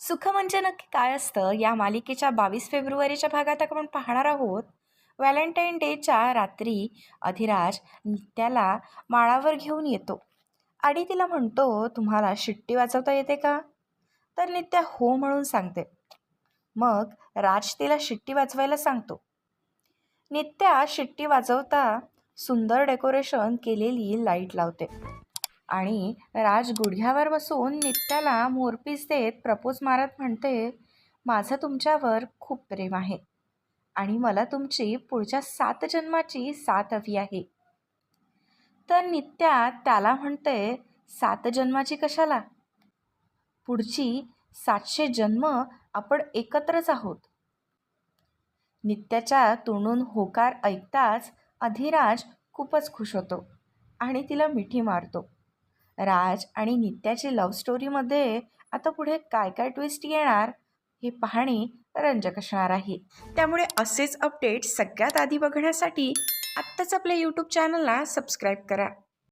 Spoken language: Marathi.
सुख म्हणजे नक्की काय असतं? या मालिकेच्या बावीस फेब्रुवारीच्या भागात आपण पाहणार आहोत. व्हॅलेंटाईन डेच्या रात्री अधिराज नित्याला माळावर घेऊन येतो. आणि तिला म्हणतो तुम्हाला शिट्टी वाजवता येते का? तर नित्या हो म्हणून सांगते. मग राज तिला शिट्टी वाजवायला सांगतो. नित्या शिट्टी वाजवता सुंदर डेकोरेशन केलेली लाइट लावते. आणि राज गुडघ्यावर बसून नित्याला मोरपीस देत प्रपोज मारत म्हणते माझं तुमच्यावर खूप प्रेम आहे आणि मला तुमची पुढच्या सात जन्माची साथ हवी आहे. तर नित्या त्याला म्हणते सात जन्माची कशाला? पुढची सातशे जन्म आपण एकत्रच आहोत. नित्याच्या तोंडून होकार ऐकताच अधिराज खूपच खुश होतो आणि तिला मिठी मारतो. राज आणि नित्याची लव्ह स्टोरीमध्ये आता पुढे काय काय ट्विस्ट येणार हे पाहणे रंजक असणार आहे. त्यामुळे असेच अपडेट सगळ्यात आधी बघण्यासाठी आत्ताच आपल्या यूट्यूब चॅनलला सबस्क्राईब करा.